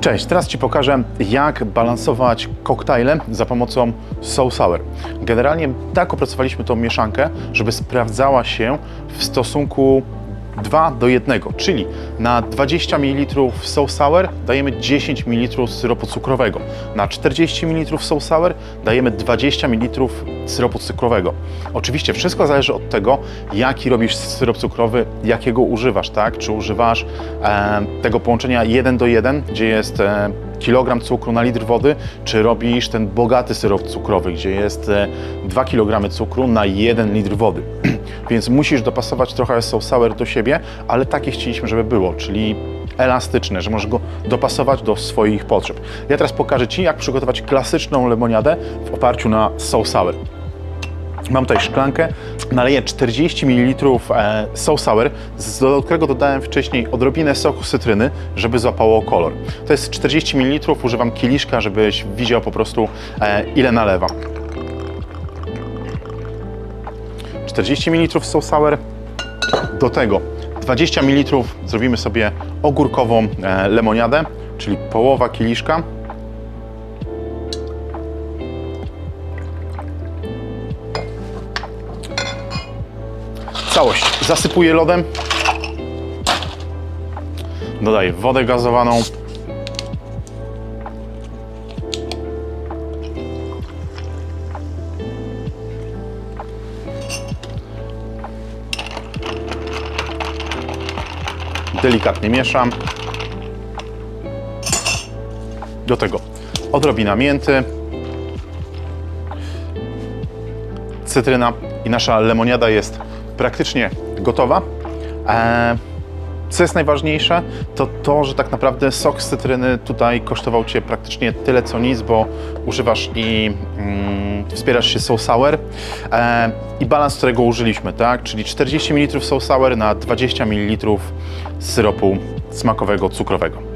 Cześć, teraz Ci pokażę, jak balansować koktajle za pomocą Soul Sour. Generalnie tak opracowaliśmy tą mieszankę, żeby sprawdzała się w stosunku 2 do 1, czyli na 20 ml Soul Sour dajemy 10 ml syropu cukrowego, na 40 ml Soul Sour dajemy 20 ml syropu cukrowego. Oczywiście wszystko zależy od tego, jaki robisz syrop cukrowy, jakiego używasz, tak? Czy używasz e, tego połączenia 1 do 1, gdzie jest e, kilogram cukru na litr wody, czy robisz ten bogaty syrop cukrowy, gdzie jest e, 2 kg cukru na 1 litr wody. Więc musisz dopasować trochę soul sour do siebie, ale takie chcieliśmy, żeby było, czyli elastyczne, że możesz go dopasować do swoich potrzeb. Ja teraz pokażę Ci, jak przygotować klasyczną lemoniadę w oparciu na soul sour. Mam tutaj szklankę, naleję 40 ml soul sour, z- którego dodałem wcześniej odrobinę soku cytryny, żeby złapało kolor. To jest 40 ml, używam kieliszka, żebyś widział po prostu e, ile nalewam. 40 ml soul sour, do tego 20 ml zrobimy sobie ogórkową e, lemoniadę, czyli połowa kieliszka. Całość zasypuję lodem. Dodaję wodę gazowaną. Delikatnie mieszam. Do tego odrobina mięty, cytryna i nasza lemoniada jest praktycznie gotowa. Eee, co jest najważniejsze, to to, że tak naprawdę sok z cytryny tutaj kosztował Cię praktycznie tyle co nic, bo używasz i mm, wspierasz się soul sour eee, i balans, którego użyliśmy, tak? Czyli 40 ml soul sour na 20 ml syropu smakowego, cukrowego.